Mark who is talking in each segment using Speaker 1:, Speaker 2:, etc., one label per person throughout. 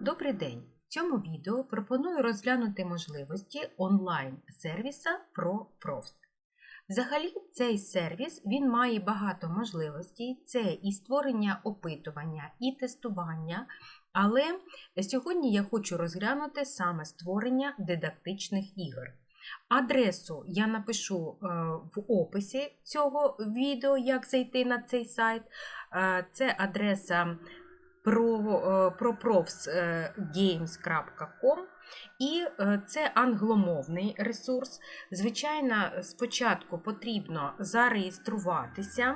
Speaker 1: Добрий день! В цьому відео пропоную розглянути можливості онлайн-сервіса ProProfs. Взагалі, цей сервіс він має багато можливостей: це і створення опитування, і тестування. Але сьогодні я хочу розглянути саме створення дидактичних ігор. Адресу я напишу е, в описі цього відео, як зайти на цей сайт. Е, Це адреса proprofsgames.com і е, це англомовний ресурс. Звичайно, спочатку потрібно зареєструватися.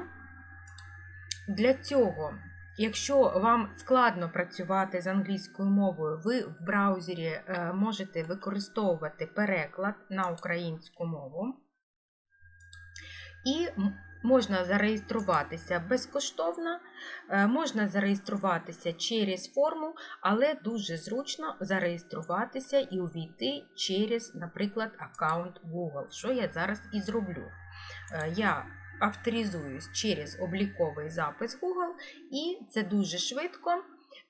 Speaker 1: Для цього, якщо вам складно працювати з англійською мовою, ви в браузері е, можете використовувати переклад на українську мову. І можна зареєструватися безкоштовно, е, можна зареєструватися через форму, але дуже зручно зареєструватися і увійти через, наприклад, аккаунт Google, що я зараз і зроблю. Е, Я авторизуюсь через обліковий запис Google, і це дуже швидко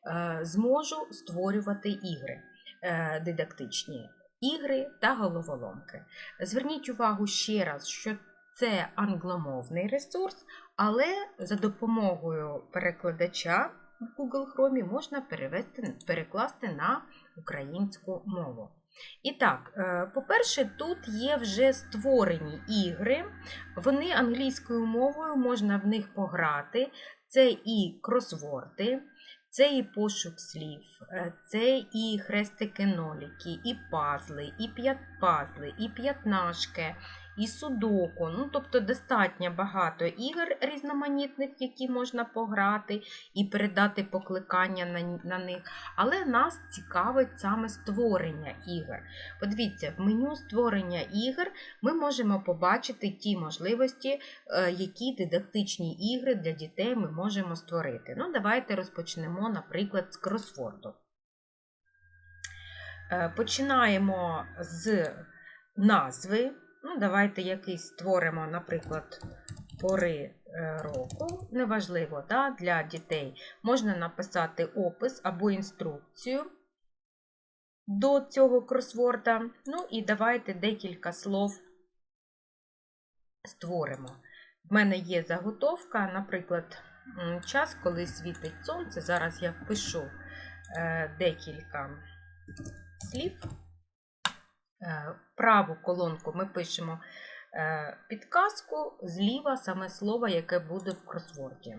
Speaker 1: е, зможу створювати ігри дидактичні. Ігри та головоломки. Зверніть увагу ще раз, що це англомовний ресурс, але за допомогою перекладача в Google Chrome можна перевести, перекласти на українську мову. І так, е, по-перше, тут є вже створені ігри, вони англійською мовою, можна в них пограти. Це і кросворди, це і пошук слів, е, це і хрестики-ноліки, і пазли, і п'ятпазли, і п'ятнашки, і судоку. Ну, тобто достатньо багато ігор різноманітних, які можна пограти і передати покликання на, на них. Але нас цікавить саме створення ігор. Подивіться, в меню створення ігор ми можемо побачити ті можливості, е, які дидактичні ігри для дітей ми можемо створити. Ну, давайте розпочнемо, наприклад, з кросворду. Е, Починаємо з назви. Ну, давайте якийсь створимо, наприклад, пори е, року. Неважливо, да, для дітей. Можна написати опис або інструкцію до цього кросворда. Ну і давайте декілька слов створимо. В мене є заготовка, наприклад, час, коли світить сонце. Зараз я впишу е, декілька слів. Е, праву колонку ми пишемо е, підказку, зліва саме слово, яке буде в кросворді.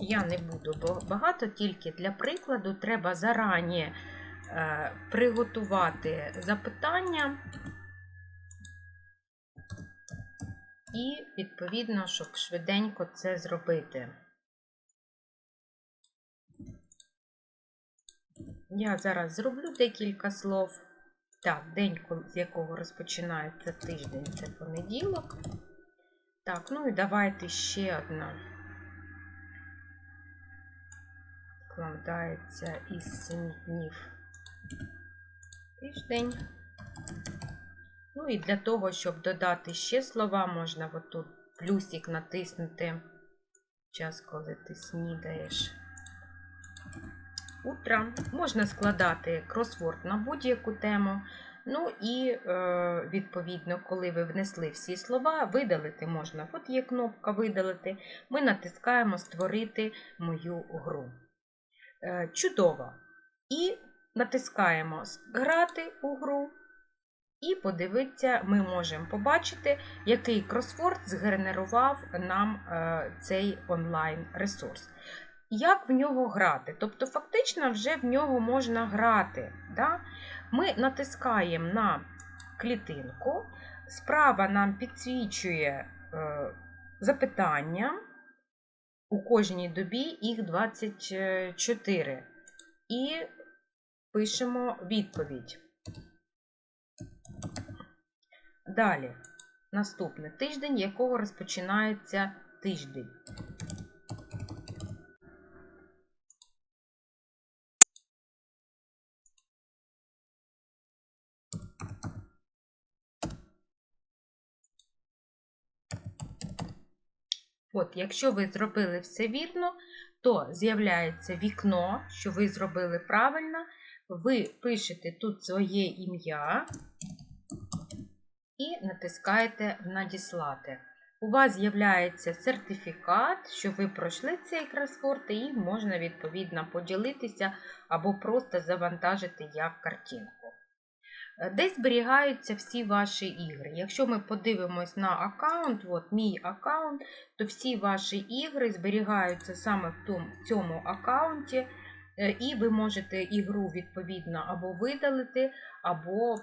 Speaker 1: Я не буду багато, тільки для прикладу треба зарані е, приготувати запитання і, відповідно, щоб швиденько це зробити. Я зараз зроблю декілька слов. Так, день, з якого розпочинається тиждень, це понеділок. Так, ну і давайте ще одна. Складається із 7 днів тиждень. Ну і для того, щоб додати ще слова, можна отут плюсик натиснути час, коли ти снідаєш. Утро. Можна складати кросворд на будь-яку тему. Ну і, е, відповідно, коли ви внесли всі слова, видалити можна. От є кнопка видалити. Ми натискаємо Створити мою гру. Е, Чудово. І натискаємо Грати у гру. І подивитися, ми можемо побачити, який кросворд згенерував нам е, цей онлайн-ресурс. Як в нього грати? Тобто, фактично, вже в нього можна грати. Да? Ми натискаємо на клітинку, справа нам підсвічує е, запитання. У кожній добі їх 24. І пишемо відповідь. Далі, наступний тиждень, якого розпочинається тиждень. От, якщо ви зробили все вірно, то з'являється вікно, що ви зробили правильно. Ви пишете тут своє ім'я і натискаєте Надіслати. У вас з'являється сертифікат, що ви пройшли цей кросворд, і можна відповідно поділитися або просто завантажити як картинку. Е, Де зберігаються всі ваші ігри. Якщо ми подивимось на аккаунт, от мій аккаунт, то всі ваші ігри зберігаються саме в цьому аккаунті, е, і ви можете ігру відповідно або видалити, або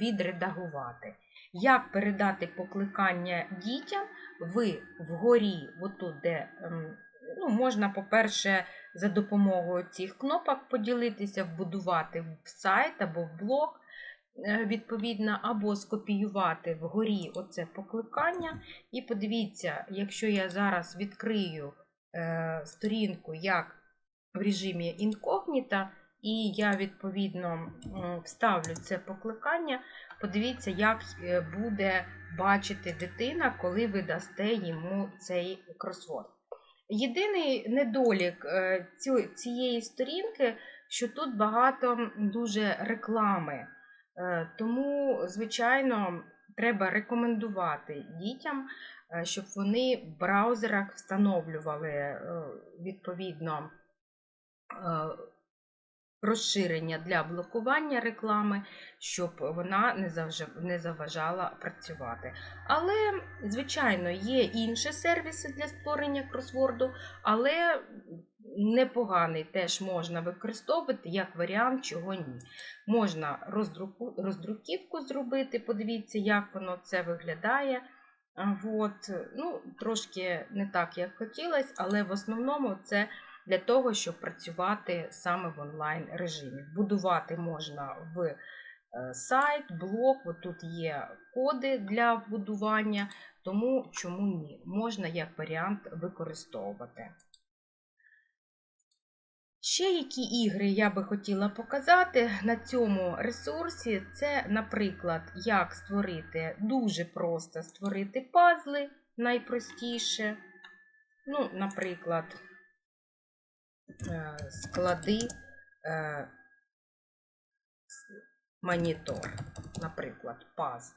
Speaker 1: відредагувати. Як передати покликання дітям, ви вгорі, отут, де ем, ну, можна, по-перше, за допомогою цих кнопок поділитися, вбудувати в сайт або в блог, відповідно, або скопіювати вгорі оце покликання. І подивіться, якщо я зараз відкрию е, сторінку як в режимі інкогніта, і я відповідно вставлю це покликання, подивіться, як е, буде бачити дитина, коли ви дасте йому цей кросворд. Єдиний недолік е, цієї сторінки, що тут багато дуже реклами. Е, Тому, звичайно, треба рекомендувати дітям, е, щоб вони в браузерах встановлювали е, відповідно розширення для блокування реклами, щоб вона не заважала працювати. Але, звичайно, є інші сервіси для створення кросворду, але непоганий теж можна використовувати як варіант, чого ні. Можна роздруку, роздруківку зробити, подивіться, як воно це виглядає. От, ну, трошки не так, як хотілося, але в основному це для того, щоб працювати саме в онлайн режимі. Будувати можна в е, сайт, блог, тут є коди для вбудування, тому чому ні? Можна як варіант використовувати. Ще які ігри я би хотіла показати на цьому ресурсі, це, наприклад, як створити дуже просто створити пазли найпростіше. Ну, наприклад, е, склади е, монітор, наприклад, пазл.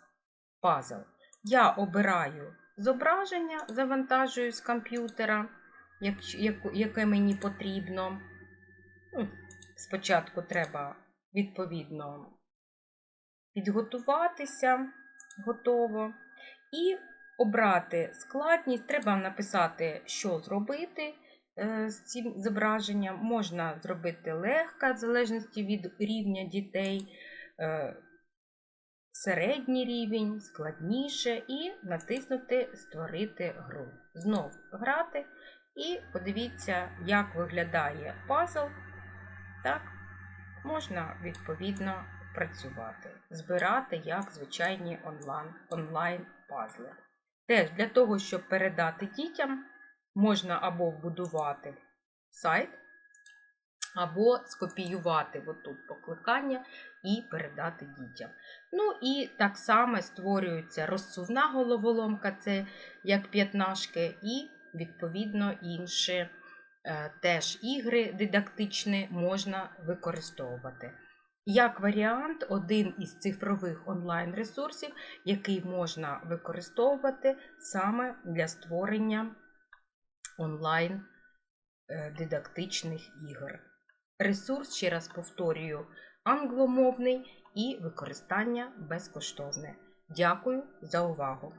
Speaker 1: пазл. Я обираю зображення, завантажую з комп'ютера, яке мені потрібно. Ну, Спочатку треба відповідно підготуватися готово і обрати складність. Треба написати, що зробити е, з цим зображенням. Можна зробити легко, в залежності від рівня дітей, е, середній рівень, складніше, і натиснути Створити гру. Знов грати. І подивіться, як виглядає пазл. Так, можна відповідно працювати, збирати як звичайні онлайн, онлайн пазли. Теж для того, щоб передати дітям, можна або вбудувати сайт, або скопіювати отут покликання і передати дітям. Ну і так само створюється розсувна головоломка, це як п'ятнашки, і відповідно інші теж ігри дидактичні можна використовувати. Як варіант, один із цифрових онлайн-ресурсів, який можна використовувати саме для створення онлайн е, ігор. Ресурс, ще раз повторюю, англомовний і використання безкоштовне. Дякую за увагу!